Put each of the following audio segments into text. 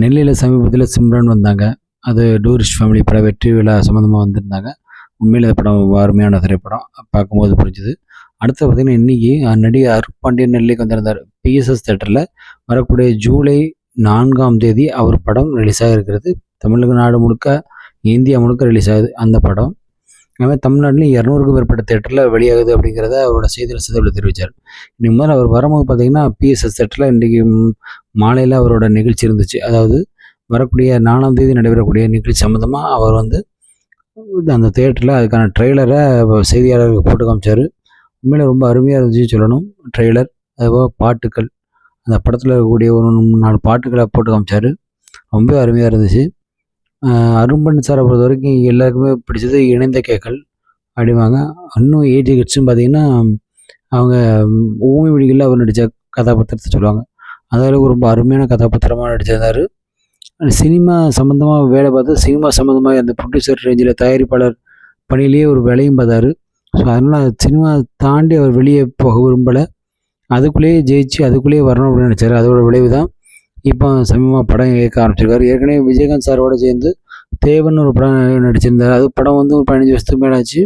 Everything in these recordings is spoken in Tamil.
நெல்லையில் சமீபத்தில் சிம்ரன் வந்தாங்க. அது டூரிஸ்ட் ஃபேமிலி பட வெற்றி விழா சம்மந்தமாக வந்திருந்தாங்க. உண்மையில் இந்த படம் அருமையான திரைப்படம். பார்க்கும்போது புரிஞ்சுது. அடுத்து பார்த்திங்கன்னா இன்றைக்கி நடிகர் அருப்பாண்டியன் நெல்லைக்கு வந்திருந்தார். பிஎஸ்எஸ் தேட்டரில் வரக்கூடிய ஜூலை நான்காம் தேதி அவர் படம் ரிலீஸ் ஆக இருக்கிறது தமிழக நாடு முழுக்க இந்தியா முழுக்க ரிலீஸ் ஆகுது. அந்த படம் எனவே தமிழ்நாட்டிலும் இரநூறுக்கும் மேற்பட்ட தேட்டரில் வெளியாகுது அப்படிங்கிறத அவரோட செய்தியில் சதவில் தெரிவித்தார் இன்னைக்கு முதல்ல அவர் வரும்போது பார்த்தீங்கன்னா பிஎஸ்எஸ் தேட்டரில் இன்றைக்கி மாலையில் அவரோட நிகழ்ச்சி இருந்துச்சு. அதாவது வரக்கூடிய நாலாம் தேதி நடைபெறக்கூடிய நிகழ்ச்சி சம்மந்தமாக அவர் வந்து அந்த தேட்டரில் அதுக்கான ட்ரெய்லரை செய்தியாளருக்கு போட்டு காமிச்சார். உண்மையில் ரொம்ப அருமையாக இருந்துச்சு சொல்லணும். ட்ரெய்லர் அதுபோல் பாட்டுக்கள் அந்த படத்தில் இருக்கக்கூடிய ஒரு நாலு பாட்டுகளை போட்டு காமிச்சார். ரொம்ப அருமையாக இருந்துச்சு. அரும்பன் சாரை பொறுத்த வரைக்கும் எல்லாருக்குமே பிடிச்சது இணைந்த கேக்கள். அப்படிவாங்க இன்னும் ஏஜி கிட்ஸும் பார்த்தீங்கன்னா அவங்க ஊமை விழிகளில் அவர் நடித்த கதாபாத்திரத்தை சொல்லுவாங்க. அதில் ரொம்ப அருமையான கதாபாத்திரமாக நடிச்சிருந்தார். சினிமா சம்மந்தமாக வேலை பார்த்து சினிமா சம்மந்தமாக அந்த ப்ரொடியூசர் ரேஞ்சில் தயாரிப்பாளர் பணியிலேயே ஒரு வேலையும் பார்த்தார். ஸோ அதனால் சினிமா தாண்டி அவர் வெளியே போக விரும்பலை. அதுக்குள்ளேயே ஜெயிச்சு அதுக்குள்ளேயே வரணும் அப்படின்னு நினச்சாரு அதோட விளைவு தான் இப்போ சமீபமாக படம் இயக்க ஆரம்பிச்சிருக்காரு. ஏற்கனவே விஜயகாந்த் சாரோட சேர்ந்து தேவன் ஒரு படம் நடிச்சிருந்தார். அது படம் வந்து ஒரு பதினஞ்சு வருஷத்துக்கு மேலே ஆச்சு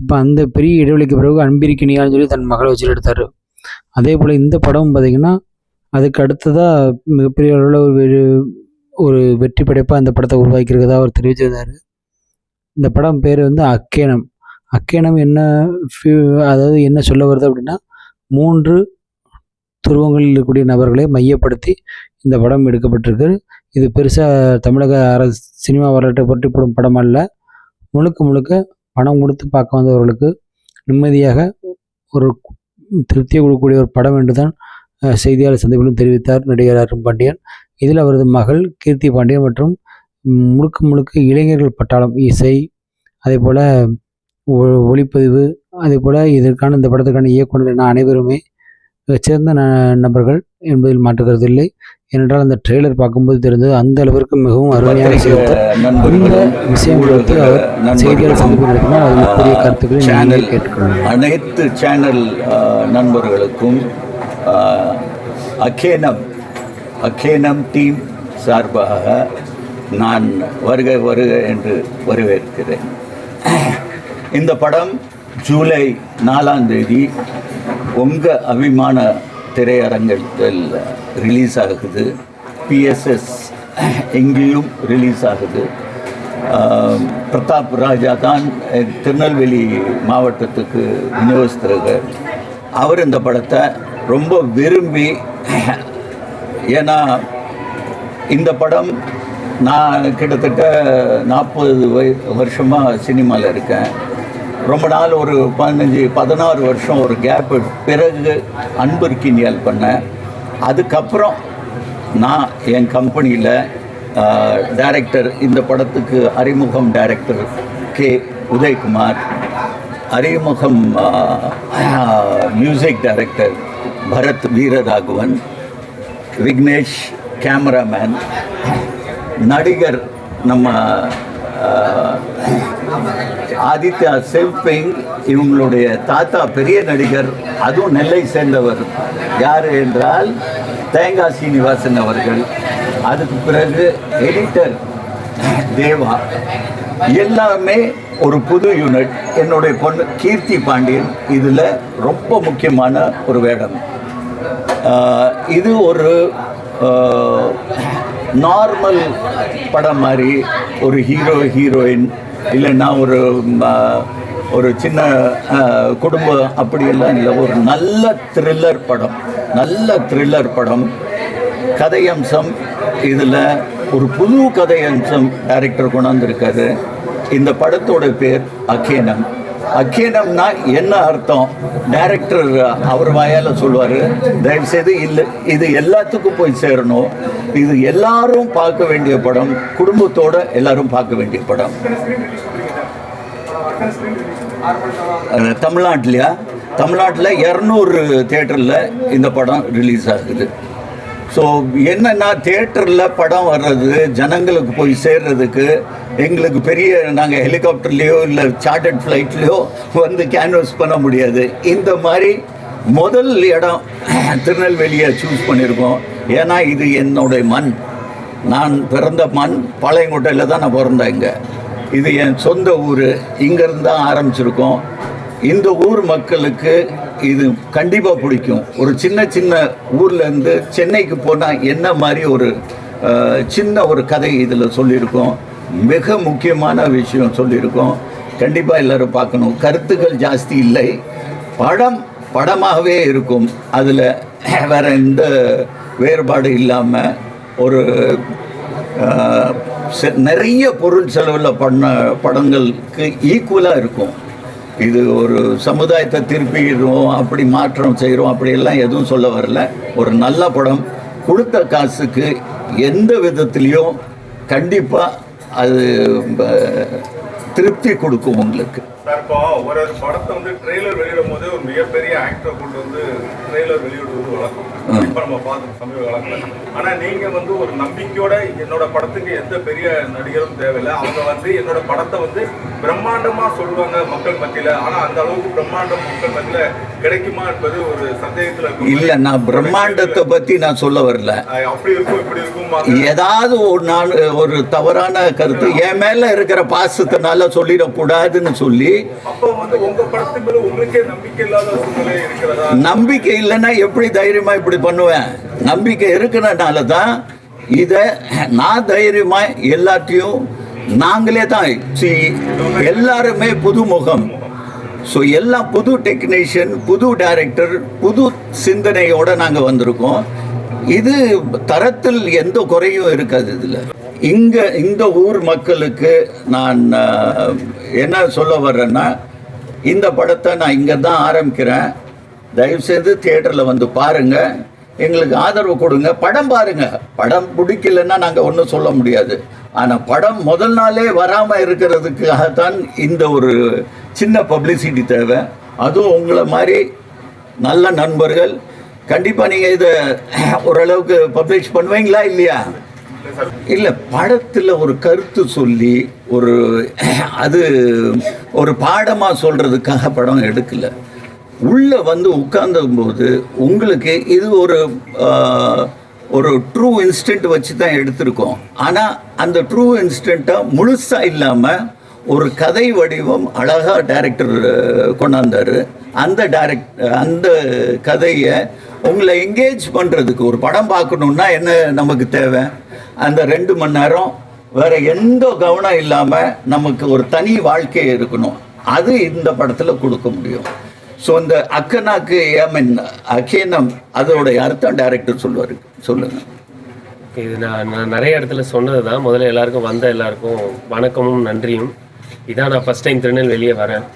இப்போ அந்த பெரிய இடைவெளிக்கு பிறகு அன்பிரிக்கினியான்னு சொல்லி தன் மகளை வச்சுட்டு எடுத்தார். அதே போல் இந்த படம் பார்த்திங்கன்னா அதுக்கு அடுத்ததாக மிகப்பெரிய அளவில் ஒரு வெ- ஒரு வெற்றி படைப்பாக அந்த படத்தை உருவாக்கியிருக்கதா அவர் தெரிவிச்சிருந்தார். இந்த படம் பேர் வந்து அக்கேனம் அக்கேனம் என்ன ஃபியூ- அதாவது என்ன சொல்ல வருது அப்படின்னா மூன்று துருவங்களில் இருக்கக்கூடிய நபர்களை மையப்படுத்தி இந்த படம் எடுக்கப்பட்டிருக்கு இது பெருசாக தமிழக அரசு சினிமா வரலாற்றை பற்றி போடும் படம் அல்ல. முழுக்க முழுக்க பணம் கொடுத்து பார்க்க வந்தவர்களுக்கு நிம்மதியாக ஒரு திருப்தியை கொடுக்கக்கூடிய ஒரு படம் என்று தான் செய்தியாளர் சந்திப்பிலும் தெரிவித்தார் நடிகர் அருண் பாண்டியன். இதில் அவரது மகள் கீர்த்தி பாண்டியன் மற்றும் முழுக்க முழுக்க இளைஞர்கள் பட்டாளம் இசை அதே போல் ஒ- ஒளிப்பதிவு அதே போல் இதற்கான இந்த படத்துக்கான இயக்குனர் என அனைவருமே மிகச்சிறந்த ந நபர்கள் என்பதில் மாற்றுகிறது இல்லை ஏனென்றால் அந்த ட்ரெய்லர் பார்க்கும்போது தெரிந்தது அந்த அளவிற்கு மிகவும் அருமையான விஷயம் குறித்து அவர் செய்தியாளர் சந்திப்பு நடத்தினார் அதில் கூடிய கருத்துக்களை நீங்கள் கேட்டுக்கொள்ளலாம் அனைத்து சேனல் நண்பர்களுக்கும் அக்கேனம் அக்கேனம் டீம் சார்பாக நான் வருக வருக என்று வரவேற்கிறேன். இந்த படம் ஜூலை நாலாம் தேதி உங்கள் அபிமான திரையரங்கத்தில் ரிலீஸ் ஆகுது. பிஎஸ்எஸ் எங்கேயும் ரிலீஸ் ஆகுது. பிரதாப் ராஜா தான் திருநெல்வேலி மாவட்டத்துக்கு விநியோகிஸ்தர்கள். அவர் இந்த படத்தை ரொம்ப விரும்பி ஏன்னா இந்த படம் நான் கிட்டத்தட்ட நாற்பது வய வருஷமாக சினிமாவில் இருக்கேன். ரொம்ப நாள் ஒரு பதினஞ்சு பதினாறு வருஷம் ஒரு கேப்பு பிறகு அன்பர்கினியால் பண்ணேன் அதுக்கப்புறம் நான் என் கம்பெனியில் டைரக்டர் இந்த படத்துக்கு அறிமுகம் டைரக்டர் கே உதயகுமார் அறிமுகம் music director Bharath Veeraraghavan Vignesh cameraman நடிகர் நம்ம ஆதித்யா செல்பிங் இவங்களுடைய தாத்தா பெரிய நடிகர் அதுவும் நெல்லை சேர்ந்தவர். யார் என்றால் தேங்காய் சீனிவாசன் அவர்கள். அதுக்கு பிறகு எடிட்டர் தேவா. எல்லாமே ஒரு புது யூனிட் என்னுடைய பொண்ணு கீர்த்தி பாண்டியன். இதில் ரொம்ப முக்கியமான ஒரு வேடம். இது ஒரு நார்மல் படம் மாதிரி ஒரு ஹீரோ ஹீரோயின் இல்லைன்னா ஒரு ஒரு சின்ன குடும்பம் அப்படியெல்லாம் இல்லை ஒரு நல்ல த்ரில்லர் படம். நல்ல த்ரில்லர் படம். கதையம்சம் இதில் ஒரு புது கதையம்சம் டைரக்டர் கொண்டாந்துருக்காரு. இந்த படத்தோட பேர் அக்கேனம் அக்கீனம்னா என்ன அர்த்தம்? டைரக்டர் அவர் வாயால் சொல்லுவார். தயவுசெய்து இல்லை இது எல்லாத்துக்கும் போய் சேரணும். இது எல்லாரும் பார்க்க வேண்டிய படம் குடும்பத்தோட எல்லாரும் பார்க்க வேண்டிய படம். தமிழ்நாட்டிலையா? தமிழ்நாட்டில் இரநூறு தேட்டரில் இந்த படம் ரிலீஸ் ஆகுது. ஸோ என்னென்னா தேட்டரில் படம் வர்றது ஜனங்களுக்கு போய் சேர்றதுக்கு எங்களுக்கு பெரிய நாங்கள் ஹெலிகாப்டர்லேயோ இல்லை சார்ட்டர்ட் ஃப்ளைட்லேயோ வந்து கேன்வஸ் பண்ண முடியாது. இந்த மாதிரி முதல் இடம் திருநெல்வேலியை சூஸ் பண்ணியிருக்கோம். ஏன்னா இது என்னுடைய மண். நான் பிறந்த மண் பழையங்கோட்டையில் தான் நான் பிறந்தேன் இங்கே. இது என் சொந்த ஊர். இங்கேருந்து தான் ஆரம்பிச்சிருக்கோம். இந்த ஊர் மக்களுக்கு இது கண்டிப்பாக பிடிக்கும். ஒரு சின்ன சின்ன ஊர்லேருந்து சென்னைக்கு போனால் என்ன மாதிரி ஒரு சின்ன ஒரு கதை இதில் சொல்லியிருக்கோம். மிக முக்கியமான விஷயம் சொல்லியிருக்கோம். கண்டிப்பாக எல்லோரும் பார்க்கணும். கருத்துக்கள் ஜாஸ்தி இல்லை. படம் படமாகவே இருக்கும். அதில் வேற எந்த வேறுபாடு இல்லாமல் ஒரு செ- நிறைய பொருள் செலவில் பண்ண படங்களுக்கு ஈக்குவலாக இருக்கும். இது ஒரு சமுதாயத்தை திருப்பிடுறோம் அப்படி மாற்றம் செய்கிறோம் அப்படியெல்லாம் எதுவும் சொல்ல வரல. ஒரு நல்ல படம் கொடுத்த காசுக்கு எந்த விதத்துலேயும் கண்டிப்பாக அது திருப்தி கொடுக்கும் உங்களுக்கு. சார் இப்போ ஒரு ஒரு படத்தை வந்து ட்ரெய்லர் வெளியிடும் போது ஒரு மிகப்பெரிய ஆக்டர் கொண்டு வந்து ட்ரெய்லர் வெளியிடுவது வழக்கம் இப்ப நம்ம பார்த்தோம் சமீப காலத்துல ஆனா நீங்க வந்து ஒரு நம்பிக்கையோட என்னோட படத்துக்கு எந்த பெரிய நடிகரும் தேவையில்லை. அவங்க வந்து என்னோட படத்தை வந்து பிரம்மாண்டமா சொல்லுவாங்க மக்கள் மத்தியில. ஆனா அந்த அளவுக்கு பிரம்மாண்டம் மக்கள் மத்தியில கிடைக்குமா என்பது ஒரு சந்தேகத்துல இருக்கும். இல்லை நான் பிரம்மாண்டத்தை பற்றி நான் சொல்ல வரல. அப்படி இருக்கும் இப்படி இருக்கும்? ஏதாவது ஒரு நான் ஒரு தவறான கருத்து. என் மேல இருக்கிற பாசத்தினால சொல்லிடக்கூடாதுன்னு சொல்லி அப்போ வந்து உங்க படத்து மேல உங்களுக்கே நம்பிக்கை இல்லாத சூழ்நிலை இருக்கிறதா? நம்பிக்கை இல்லைன்னா எப்படி தைரியமா இப்படி பண்ணுவேன்? நம்பிக்கை இருக்கிறனால தான் இதை நான் தைரியமா எல்லாத்தையும் நாங்களே தான். எல்லாருமே புதுமுகம் ஸோ எல்லாம் புது டெக்னீஷியன் புது டைரக்டர் புது சிந்தனையோட நாங்கள் வந்திருக்கோம். இது தரத்தில் எந்த குறையும் இருக்காது இதில். இங்கே இந்த ஊர் மக்களுக்கு நான் என்ன சொல்ல வர்றேன்னா இந்த படத்தை நான் இங்கே தான் ஆரம்பிக்கிறேன். தயவுசெய்து தியேட்டரில் வந்து பாருங்கள் எங்களுக்கு ஆதரவு கொடுங்க. படம் பாருங்க. படம் பிடிக்கலன்னா நாங்கள் ஒன்றும் சொல்ல முடியாது. ஆனால் படம் முதல் நாளே வராமல் இருக்கிறதுக்காகத்தான் இந்த ஒரு சின்ன பப்ளிசிட்டி தேவை. அதுவும் உங்களை மாதிரி நல்ல நண்பர்கள் கண்டிப்பாக நீங்கள் இதை ஓரளவுக்கு பப்ளிஷ் பண்ணுவீங்களா இல்லையா? இல்லை படத்தில் ஒரு கருத்து சொல்லி ஒரு அது ஒரு பாடமாக சொல்கிறதுக்காக படம் எடுக்கல. உள்ளே வந்து உட்கார்ந்தபோது உங்களுக்கு இது ஒரு ஒரு ட்ரூ இன்ஸ்டன்ட் வச்சு தான் எடுத்திருக்கோம். ஆனால் அந்த ட்ரூ இன்ஸ்டண்ட்டாக முழுசாக இல்லாமல் ஒரு கதை வடிவம் அழகாக டைரக்டர் கொண்டாந்தார். அந்த டைரக்ட் அந்த கதையை உங்களை என்கேஜ் பண்ணுறதுக்கு ஒரு படம் பார்க்கணுன்னா என்ன நமக்கு தேவை? அந்த ரெண்டு மணி நேரம் வேற எந்த கவனம் இல்லாமல் நமக்கு ஒரு தனி வாழ்க்கை இருக்கணும். அது இந்த படத்தில் கொடுக்க முடியும். ஸோ இந்த அக்கனாக்கு ஐ மீன் அக்கேனம் அதோடைய அர்த்தம் டைரக்டர் சொல்லுவார்? சொல்லுங்கள் இது நான் நான் நிறைய இடத்துல சொன்னது தான் முதல்ல எல்லாருக்கும் வந்த எல்லாருக்கும் வணக்கமும் நன்றியும். இதான் நான் ஃபஸ்ட் டைம் திருநெல்வேலியே வரேன்.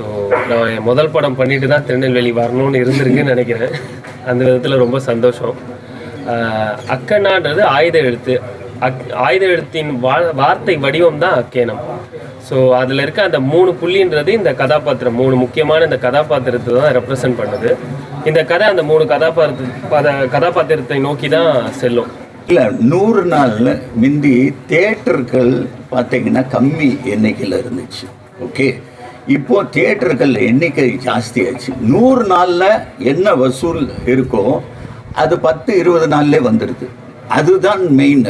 ஸோ நான் என் முதல் படம் பண்ணிட்டு தான் திருநெல்வேலி வரணும்னு இருந்திருக்குன்னு நினைக்கிறேன். அந்த விதத்தில் ரொம்ப சந்தோஷம். அக்கண்ணான்றது ஆயுத எழுத்து. அக் ஆயுத எழுத்தின் வா வார்த்தை வடிவம் தான் அக்கேனம் ஸோ அதில் இருக்க அந்த மூணு புள்ளின்றது இந்த கதாபாத்திரம் மூணு முக்கியமான இந்த கதாபாத்திரத்தை தான் ரெப்ரசன்ட் பண்ணுது. இந்த கதை அந்த மூணு கதாபாத்திர பத- கதாபாத்திரத்தை நோக்கி தான் செல்லும். இல்லை நூறு நாள் முந்தி தேட்டர்கள் பார்த்தீங்கன்னா கம்மி எண்ணிக்கையில் இருந்துச்சு. ஓகே இப்போ தியேட்டர்கள் எண்ணிக்கை ஜாஸ்தியாச்சு நூறு நாளில் என்ன வசூல் இருக்கோ அது பத்து இருபது நாள்லே வந்துடுது அதுதான் மெயின்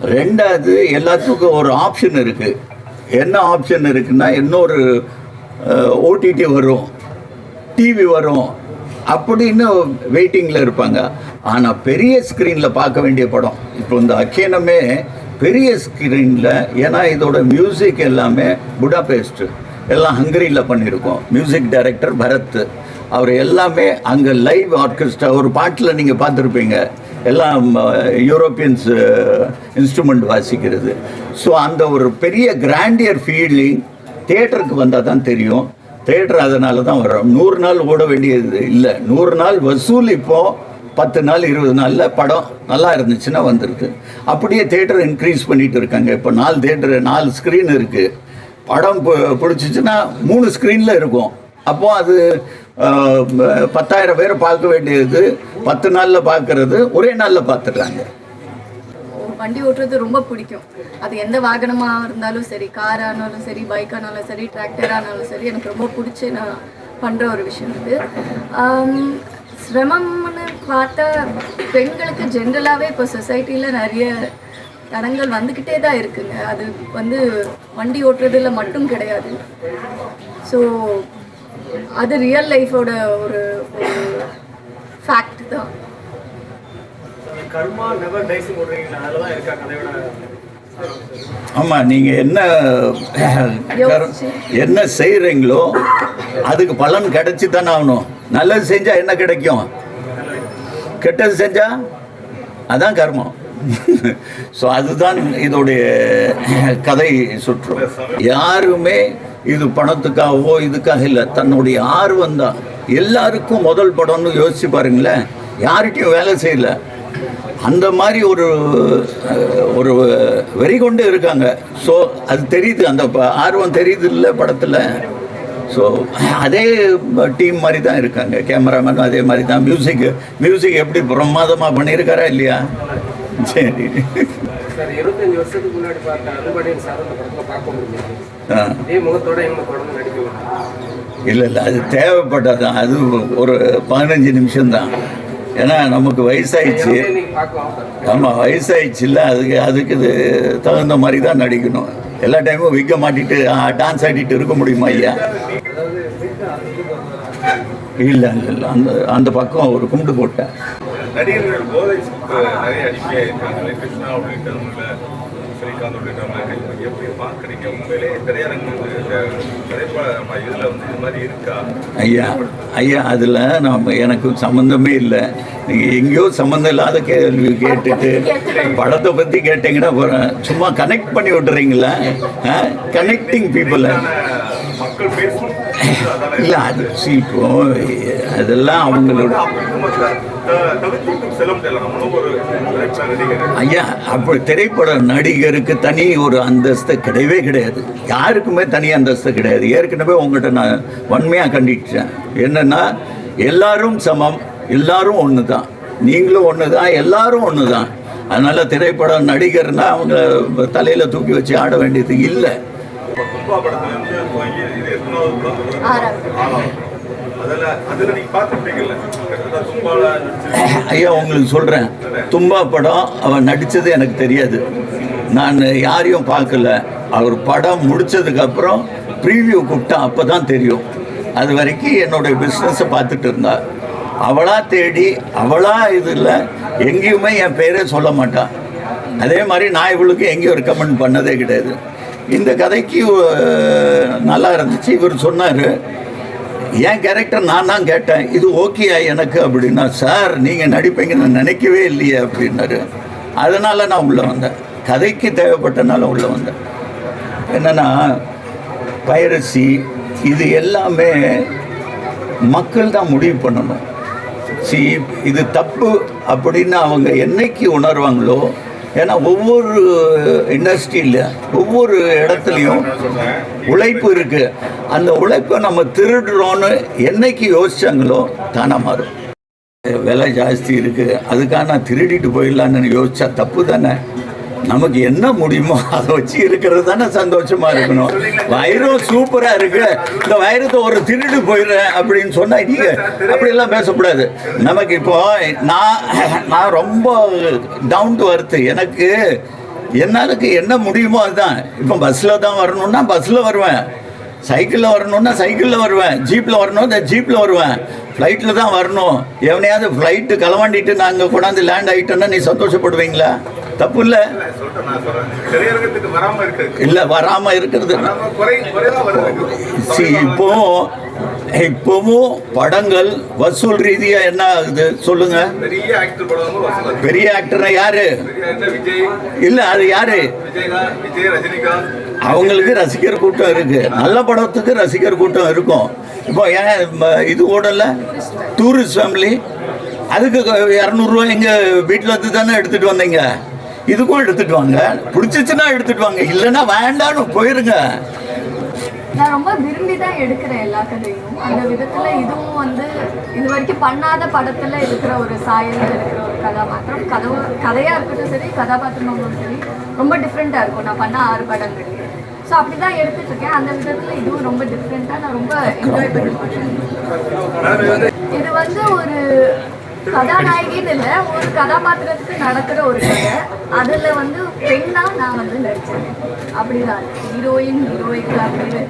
ரெண்டாவது எல்லாத்துக்கும் ஒரு ஆப்ஷன் இருக்குது என்ன ஆப்ஷன் இருக்குன்னா இன்னொரு ஓடிடி வரும் டிவி வரும் அப்படின்னு வெயிட்டிங்கில் இருப்பாங்க. ஆனால் பெரிய ஸ்க்ரீனில் பார்க்க வேண்டிய படம் இப்போ இந்த அக்கேனமே பெரிய ஸ்க்ரீனில் ஏன்னா இதோட மியூசிக் எல்லாமே புடாபேஸ்ட்டு எல்லாம் ஹங்கரியில் பண்ணியிருக்கோம். மியூசிக் டைரக்டர் பரத் அவர் எல்லாமே அங்கே லைவ் ஆர்கெஸ்ட்ரா ஒரு பாட்டில் நீங்கள் பார்த்துருப்பீங்க. எல்லாம் யூரோப்பியன்ஸ் இன்ஸ்ட்ருமெண்ட் வாசிக்கிறது. ஸோ அந்த ஒரு பெரிய கிராண்டியர் ஃபீலிங் தேட்டருக்கு வந்தால் தான் தெரியும். தேட்டர் அதனால தான் வரும் நூறு நாள் ஓட வேண்டியது இல்லை. நூறு நாள் வசூல் இப்போது பத்து நாள் இருபது நாளில் படம் நல்லா இருந்துச்சுன்னா வந்துருக்கு. அப்படியே தேட்டர் இன்க்ரீஸ் பண்ணிட்டு இருக்காங்க. இப்போ நாலு தேட்டர் நாலு ஸ்க்ரீன் இருக்குது படம் பு- பிடிச்சிச்சுன்னா மூணு ஸ்க்ரீனில் இருக்கும். அப்போ அது பத்தாயிரம் பேர் பார்க்க வேண்டியது. பத்து நாளில் பார்க்கறது ஒரே நாளில் பார்த்துடுறாங்க வண்டி ஓட்டுறது ரொம்ப பிடிக்கும். அது எந்த வாகனமாக இருந்தாலும் சரி கார் ஆனாலும் சரி பைக் ஆனாலும் சரி டிராக்டர் ஆனாலும் சரி எனக்கு ரொம்ப பிடிச்சி நான் பண்ணுற ஒரு விஷயம் இது சிரமம்னு பார்த்தா பெண்களுக்கு ஜென்ரலாகவே இப்போ சொசைட்டியில் நிறைய தடங்கள் வந்துக்கிட்டே தான் இருக்குங்க. அது வந்து வண்டி ஓட்டுறதுல மட்டும் கிடையாது. ஸோ அது ரியல் லைஃபோட ஒரு ஃபேக்ட் தான். ஆமாம் நீங்கள் என்ன. என்ன செய்கிறீங்களோ அதுக்கு பலன் கிடைச்சி தானே ஆகணும். நல்லது செஞ்சால் என்ன கிடைக்கும்? கெட்டது செஞ்சால் அதான் கர்மம். ஸோ அதுதான் இதோடைய கதை சுற்று. யாருமே இது பணத்துக்காகவோ இதுக்காக இல்லை. தன்னுடைய ஆர்வம் தான். எல்லாருக்கும் முதல் படம்னு யோசிச்சு பாருங்களேன். யார்கிட்டையும் வேலை செய்யல. அந்த மாதிரி ஒரு ஒரு வெறி கொண்டு இருக்காங்க. ஸோ அது தெரியுது. அந்த ப- ஆர்வம் தெரியுது இல்லை படத்தில். ஸோ அதே டீம் மாதிரி தான் இருக்காங்க. கேமராமேனும் அதே மாதிரி தான். மியூசிக் மியூசிக் எப்படி பிரமாதமாக பண்ணியிருக்காரா இல்லையா? சரி. சார் இருபத்தஞ்சு வருஷத்துக்கு முன்னாடி பார்த்த அனுபடியின் சார் அந்த படத்தில் பார்க்க முடியும் இதே முகத்தோட எங்க தொடர்ந்து நடிக்க இல்லை இல்லை அது தேவைப்பட்டதான் அது ஒரு பதினஞ்சு நிமிஷம்தான். ஏன்னா நமக்கு வயசாயிடுச்சு. ஆமாம் வயசாயிடுச்சு இல்லை அதுக்கு அதுக்கு இது தகுந்த மாதிரி தான் நடிக்கணும். எல்லா டைமும் விற்க மாட்டிட்டு டான்ஸ் ஆடிட்டு இருக்க முடியுமா ஐயா? இல்லை இல்லை இல்லை அந்த அந்த பக்கம் ஒரு கும்பிட்டு போட்டேன். நடிகர்கள் போதை நிறைய அடிமையாக இருக்காங்க கிருஷ்ணா உள்ளிட்டவங்கள ஸ்ரீகாந்த் உள்ளிட்டவங்க எப்படி பார்க்குறீங்க? உண்மையிலே திரையரங்கு திரைப்பட நம்ம இதில் வந்து இது மாதிரி இருக்கா? ஐயா ஐயா அதில் நாம் எனக்கு சம்மந்தமே இல்லை. நீங்கள் எங்கேயோ சம்மந்தம் இல்லாத கேள்வி கேட்டுட்டு படத்தை பற்றி கேட்டிங்கன்னா அப்புறம் சும்மா கனெக்ட் பண்ணி விட்டுறீங்களா? கனெக்டிங் பீப்புளை இல்லை அது இப்போ அதெல்லாம் அவங்களோட ஐயா அப்படி திரைப்பட நடிகருக்கு தனி ஒரு அந்தஸ்து கிடையவே கிடையாது. யாருக்குமே தனி அந்தஸ்து கிடையாது. ஏற்கனவே உங்கள்கிட்ட நான் வன்மையாக கண்டிட்டேன். என்னென்னா எல்லாரும் சமம் எல்லாரும் ஒன்று தான் நீங்களும் ஒன்று தான் எல்லாரும் ஒன்று தான் அதனால் திரைப்பட நடிகர்னா அவங்க தலையில் தூக்கி வச்சு ஆட வேண்டியது இல்லை. ஐயா உங்களுக்கு சொல்கிறேன் தும்பா படம் அவன் நடித்தது எனக்கு தெரியாது. நான் யாரையும் பார்க்கல. அவர் படம் முடிச்சதுக்கப்புறம் ப்ரீவியூ கூப்பிட்டா அப்போ தான் தெரியும். அது வரைக்கும் என்னுடைய பிஸ்னஸை பார்த்துட்டு இருந்தா. அவளா தேடி அவளா இதில் எங்கேயுமே என் பேரே சொல்ல மாட்டான் அதே மாதிரி நான் இவளுக்கு எங்கேயும் ரெக்கமெண்ட் பண்ணதே கிடையாது. இந்த கதைக்கு நல்லா இருந்துச்சு. இவர் சொன்னார் என் கேரக்டர் நான் தான் கேட்டேன். இது ஓகேயா எனக்கு அப்படின்னா சார் நீங்கள் நடிப்பீங்கன்னு நான் நினைக்கவே இல்லையே அப்படின்னாரு. அதனால் நான் உள்ளே வந்தேன். கதைக்கு தேவைப்பட்டனால உள்ளே வந்தேன். என்னென்னா பைரசி இது எல்லாமே மக்கள் தான் முடிவு பண்ணணும். சி இது தப்பு அப்படின்னு அவங்க என்னைக்கு உணர்வாங்களோ ஏன்னா ஒவ்வொரு இண்டஸ்ட்ரியில் ஒவ்வொரு இடத்துலையும் உழைப்பு இருக்குது அந்த உழைப்பை நம்ம திருடுறோன்னு என்னைக்கு யோசிச்சாங்களோ தானே மாறும். விலை ஜாஸ்தி இருக்குது அதுக்காக நான் திருடிட்டு போயிடலான்னு யோசிச்சா தப்பு தானே? நமக்கு என்ன முடியுமோ அதை வச்சு இருக்கிறது தானே சந்தோஷமா இருக்கணும். வைரம் சூப்பரா இருக்கு. இந்த வைரத்தை ஒரு திருடு போயிடுறேன் அப்படின்னு சொன்னா நீங்க அப்படியெல்லாம் பேசக்கூடாது. நமக்கு இப்போ நான் நான் ரொம்ப டவுன் டு அர்த்து எனக்கு என்னாலுக்கு என்ன முடியுமோ அதுதான். இப்போ பஸ்ஸில் தான் வரணும்னா பஸ்ஸில் வருவேன். சைக்கிளில் வரணும்னா சைக்கிளில் வருவேன். ஜீப்பில் வரணும் இந்த ஜீப்பில் வருவேன். ஃப்ளைட்டில் தான் வரணும். எவனையாவது ஃப்ளைட்டு களவாண்டிட்டு நாங்கள் கொண்டாந்து லேண்ட் ஆகிட்டோன்னா நீ சந்தோஷப்படுவீங்களா? தப்பு இல்லை வராம இல்லை வராமல் இருக்கிறது இப்போவும் இப்போவும் படங்கள் வசூல் ரீதியாக என்ன ஆகுது? சொல்லுங்க. பெரிய ஆக்டர் வந்து யாரு? இல்லை அது யாரு? அவங்களுக்கு ரசிகர் கூட்டம் இருக்கு. நல்ல படத்துக்கு ரசிகர் கூட்டம் இருக்கும். இப்போ ஏன் இது ஓடல? டூரிஸ்ட் ஃபேமிலி அதுக்கு இரநூறுவா எங்கள் வீட்டில் இருந்து தானே எடுத்துகிட்டு வந்தீங்க? இதுக்கும் எடுத்துட்டு வாங்க. பிடிச்சிச்சுன்னா எடுத்துட்டு வாங்க. இல்லைன்னா வேண்டான்னு போயிருங்க. நான் ரொம்ப விரும்பி தான் எடுக்கிறேன் எல்லா கதையும். அந்த விதத்துல இதுவும் வந்து இது வரைக்கும் பண்ணாத படத்துல இருக்கிற ஒரு சாயல்ல இருக்கிற ஒரு கதாபாத்திரம். கதவு கதையா இருக்கட்டும் சரி கதாபாத்திரமும் சரி ரொம்ப டிஃப்ரெண்டா இருக்கும். நான் பண்ண ஆறு படங்கள். ஸோ அப்படிதான் எடுத்துட்டு இருக்கேன் அந்த விதத்துல இதுவும் ரொம்ப டிஃப்ரெண்டா நான் ரொம்ப என்ஜாய் பண்ணிட்டு இது வந்து ஒரு கதாநாயகின்னு இல்லை ஒரு கதாபாத்திரத்துக்கு நடக்கிற ஒரு கதை. அதில் வந்து பெண்ணா நான் வந்து நடித்தேன் அப்படிதான். ஹீரோயின் ஹீரோயின் அப்படின்னு.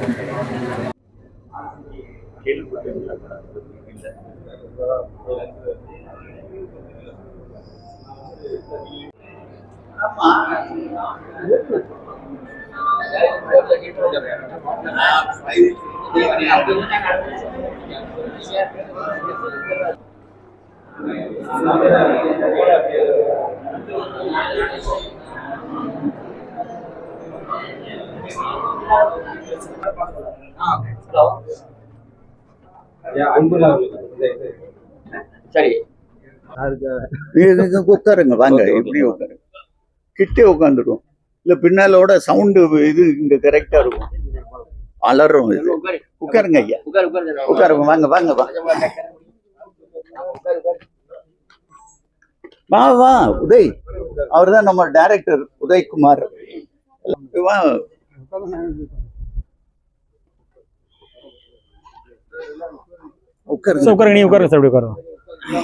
நீங்க உட்காருங்க வாங்க இப்படி உட்காருங்க. கிட்டே உட்காந்துரும் இல்ல பின்னாலோட சவுண்டு இது இங்க கரெக்டா இருக்கும். அலறும் இது. உட்காருங்க ஐயா. உட்காருங்க வாங்க வாங்க வா. வா வா உதய். அவர்தான் நம்ம டைரக்டர் உதய்குமார். வா. உட்காருங்க. சார் உட்காருங்க நீ உட்காருங்க சார் அப்படி உட்காருங்க.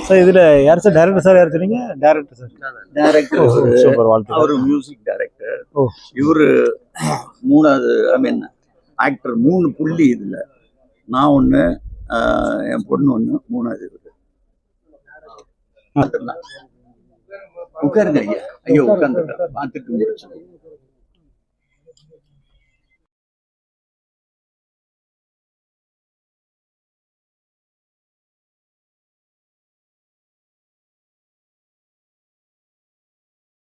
சார் இதுல யார் சார் டேரக்டர் சார் யார் சொன்னீங்க? Director sir. டைரக்டர் சூப்பர் வாழ்த்து அவரு மியூசிக் டைரக்டர் ஓ. இவரு மூணாவது ஐ மீன் ஆக்டர் மூணு புள்ளி இதுல. நான் ஆஹ், என் பொண்ணு ஒண்ணு மூணாவது இவரு. உட்காருங்க ஐயா. ஐயோ உட்காந்துருக்கேன் பார்த்துட்டு முடிச்சு